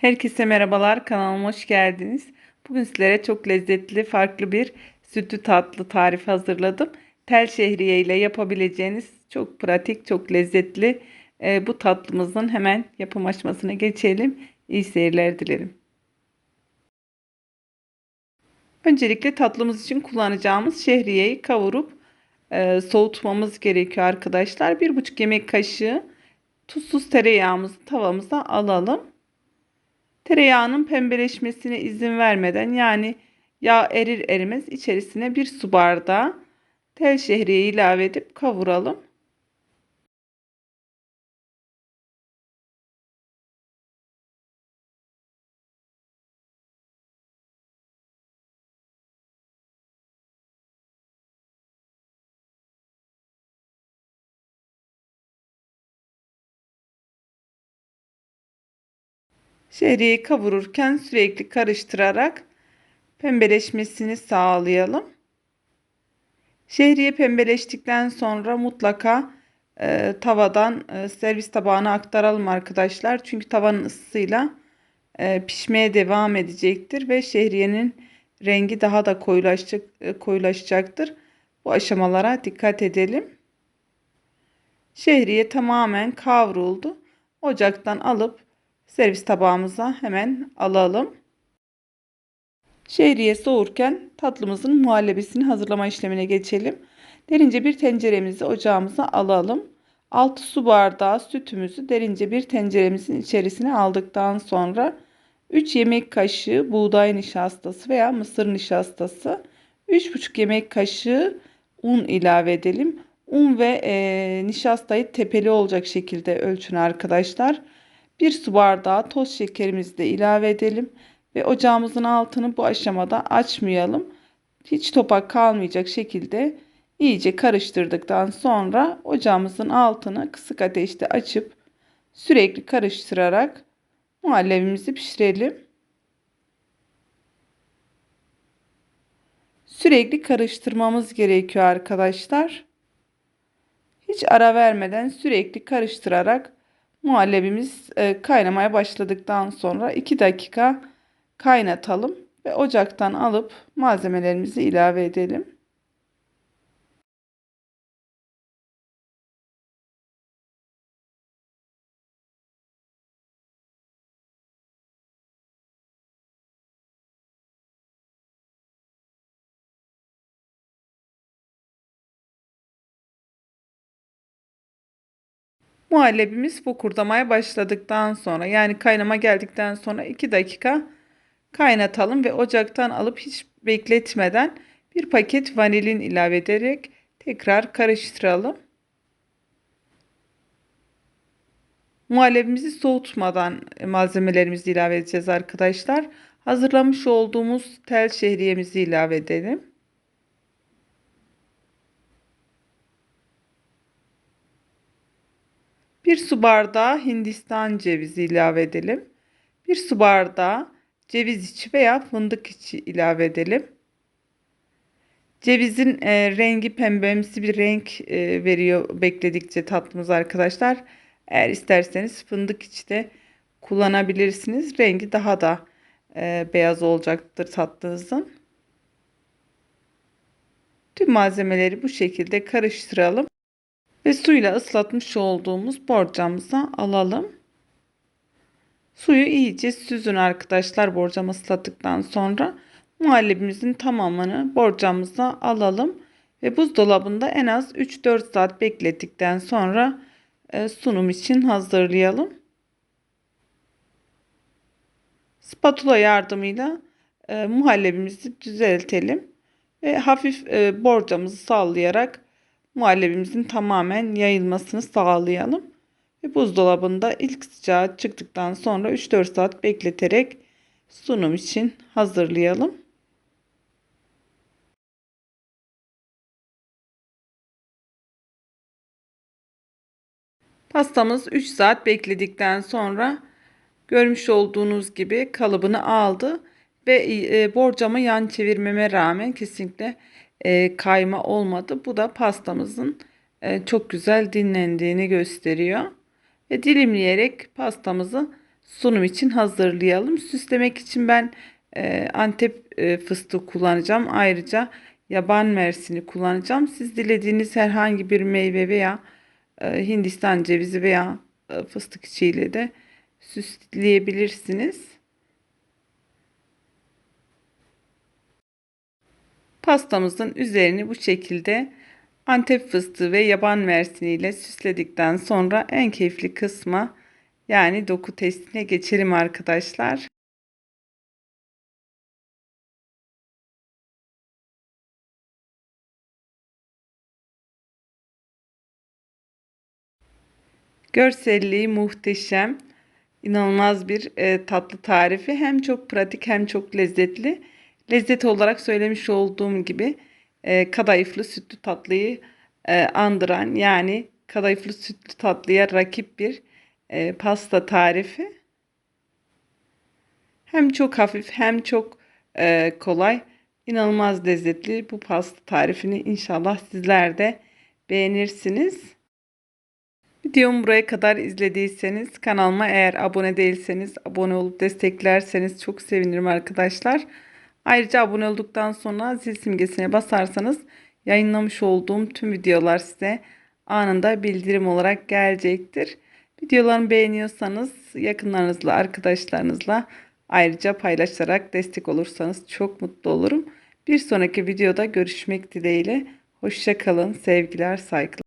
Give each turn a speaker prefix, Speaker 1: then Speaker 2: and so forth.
Speaker 1: Herkese merhabalar, kanalıma hoş geldiniz. Bugün sizlere çok lezzetli, farklı bir sütlü tatlı tarif hazırladım. Tel şehriye ile yapabileceğiniz çok pratik, çok lezzetli e, bu tatlımızın hemen yapım aşamasına geçelim. İyi seyirler dilerim. Öncelikle tatlımız için kullanacağımız şehriyeyi kavurup e, soğutmamız gerekiyor arkadaşlar. 1,5 yemek kaşığı tuzsuz tereyağımızı tavamıza alalım. Tereyağının pembeleşmesine izin vermeden yani yağ erir erimez içerisine bir su bardağı tel şehriye ilave edip kavuralım. Şehriyeyi kavururken sürekli karıştırarak pembeleşmesini sağlayalım. Şehriye pembeleştikten sonra mutlaka e, tavadan e, servis tabağına aktaralım arkadaşlar. Çünkü tavanın ısısıyla e, pişmeye devam edecektir ve şehriyenin rengi daha da koyulaşacak, e, koyulaşacaktır. Bu aşamalara dikkat edelim. Şehriye tamamen kavruldu. Ocaktan alıp servis tabağımıza hemen alalım. Şehriye soğurken tatlımızın muhallebisini hazırlama işlemine geçelim. Derince bir tenceremizi ocağımıza alalım. 6 su bardağı sütümüzü derince bir tenceremizin içerisine aldıktan sonra 3 yemek kaşığı buğday nişastası veya mısır nişastası, 3,5 yemek kaşığı un ilave edelim. Un ve e, nişastayı tepeli olacak şekilde ölçün arkadaşlar. 1 su bardağı toz şekerimizi de ilave edelim. Ve ocağımızın altını bu aşamada açmayalım. Hiç topak kalmayacak şekilde iyice karıştırdıktan sonra ocağımızın altını kısık ateşte açıp sürekli karıştırarak muhallebimizi pişirelim. Sürekli karıştırmamız gerekiyor arkadaşlar. Hiç ara vermeden sürekli karıştırarak muhallebimiz e, kaynamaya başladıktan sonra 2 dakika kaynatalım ve ocaktan alıp malzemelerimizi ilave edelim. Muhallebimiz fokurdamaya başladıktan sonra yani kaynama geldikten sonra 2 dakika kaynatalım ve ocaktan alıp hiç bekletmeden bir paket vanilin ilave ederek tekrar karıştıralım. Muhallebimizi soğutmadan malzemelerimizi ilave edeceğiz arkadaşlar. Hazırlamış olduğumuz tel şehriyemizi ilave edelim. Bir su bardağı Hindistan cevizi ilave edelim. Bir su bardağı ceviz içi veya fındık içi ilave edelim. Cevizin e, rengi pembemsi bir renk e, veriyor bekledikçe tatlımız arkadaşlar. Eğer isterseniz fındık içi de kullanabilirsiniz. Rengi daha da e, beyaz olacaktır tatlınızın. Tüm malzemeleri bu şekilde karıştıralım. Ve suyla ıslatmış olduğumuz borcamıza alalım. Suyu iyice süzün arkadaşlar borcamı ıslattıktan sonra muhallebimizin tamamını borcamıza alalım. Ve buzdolabında en az 3-4 saat beklettikten sonra e, sunum için hazırlayalım. Spatula yardımıyla e, muhallebimizi düzeltelim. Ve hafif e, borcamızı sallayarak muhallebimizin tamamen yayılmasını sağlayalım. Ve buzdolabında ilk sıcağı çıktıktan sonra 3-4 saat bekleterek sunum için hazırlayalım. Pastamız 3 saat bekledikten sonra görmüş olduğunuz gibi kalıbını aldı ve e, borcamı yan çevirmeme rağmen kesinlikle e, kayma olmadı. Bu da pastamızın e, çok güzel dinlendiğini gösteriyor. Ve dilimleyerek pastamızı sunum için hazırlayalım. Süslemek için ben e, Antep e, fıstığı kullanacağım. Ayrıca yaban mersini kullanacağım. Siz dilediğiniz herhangi bir meyve veya e, Hindistan cevizi veya e, fıstık içiyle de süsleyebilirsiniz. Pastamızın üzerini bu şekilde Antep fıstığı ve yaban mersini ile süsledikten sonra en keyifli kısma yani doku testine geçelim arkadaşlar. Görselliği muhteşem. İnanılmaz bir e, tatlı tarifi. Hem çok pratik hem çok lezzetli. Lezzet olarak söylemiş olduğum gibi e, kadayıflı sütlü tatlıyı e, andıran yani kadayıflı sütlü tatlıya rakip bir e, pasta tarifi. Hem çok hafif hem çok e, kolay. İnanılmaz lezzetli bu pasta tarifini inşallah sizler de beğenirsiniz. Videomu buraya kadar izlediyseniz kanalıma eğer abone değilseniz abone olup desteklerseniz çok sevinirim arkadaşlar. Ayrıca abone olduktan sonra zil simgesine basarsanız yayınlamış olduğum tüm videolar size anında bildirim olarak gelecektir. Videolarımı beğeniyorsanız yakınlarınızla, arkadaşlarınızla ayrıca paylaşarak destek olursanız çok mutlu olurum. Bir sonraki videoda görüşmek dileğiyle. Hoşçakalın, sevgiler, saygılar.